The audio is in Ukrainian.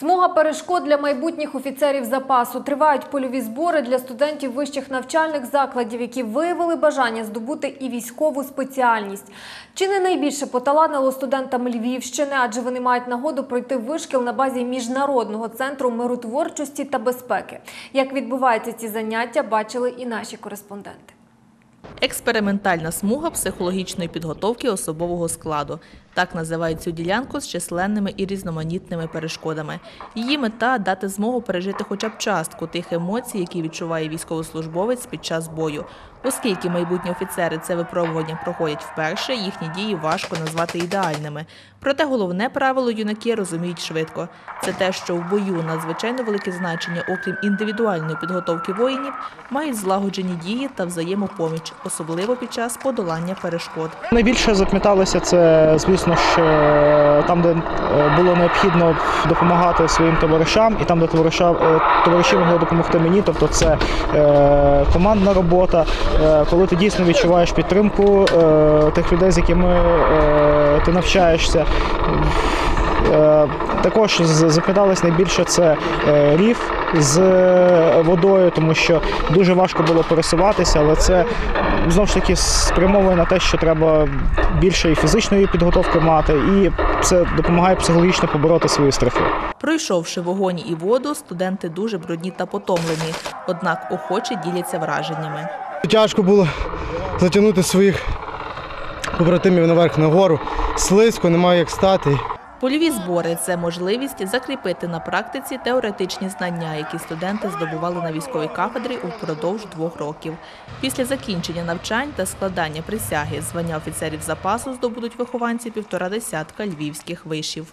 Смуга перешкод для майбутніх офіцерів запасу. Тривають польові збори для студентів вищих навчальних закладів, які виявили бажання здобути і військову спеціальність. Чи не найбільше поталанило студентам Львівщини, адже вони мають нагоду пройти вишкіл на базі міжнародного центру миротворчості та безпеки. Як відбуваються ці заняття, бачили і наші кореспонденти. Експериментальна смуга психологічної підготовки особового складу. Так називають цю ділянку з численними і різноманітними перешкодами. Її мета дати змогу пережити хоча б частку тих емоцій, які відчуває військовослужбовець під час бою. Оскільки майбутні офіцери це випробування проходять вперше, їхні дії важко назвати ідеальними. Проте головне правило юнаки розуміють швидко. Це те, що в бою надзвичайно велике значення, окрім індивідуальної підготовки воїнів, мають злагоджені дії та взаємопоміч, особливо під час подолання перешкод. Найбільше запам'яталося це, звісно ж, е, там, де е, було необхідно допомагати своїм товаришам, і там, де товариша, е, товариші могли допомогти мені, тобто це командна робота, коли ти дійсно відчуваєш підтримку тих людей, з якими ти навчаєшся. Е, Також з- найбільше це е, рів з е, водою, тому що дуже важко було пересуватися, але це знову ж таки спрямовує на те, що треба більше і фізичної підготовки мати, і це допомагає психологічно побороти свої страхи. Пройшовши вогонь і воду, студенти дуже брудні та потомлені, однак охоче діляться враженнями. Тяжко було затягнути своїх побратимів наверх на гору. Слизько, немає як стати. Польові збори це можливість закріпити на практиці теоретичні знання, які студенти здобували на військовій кафедрі упродовж двох років. Після закінчення навчань та складання присяги звання офіцерів запасу здобудуть вихованці півтора десятка львівських вишів.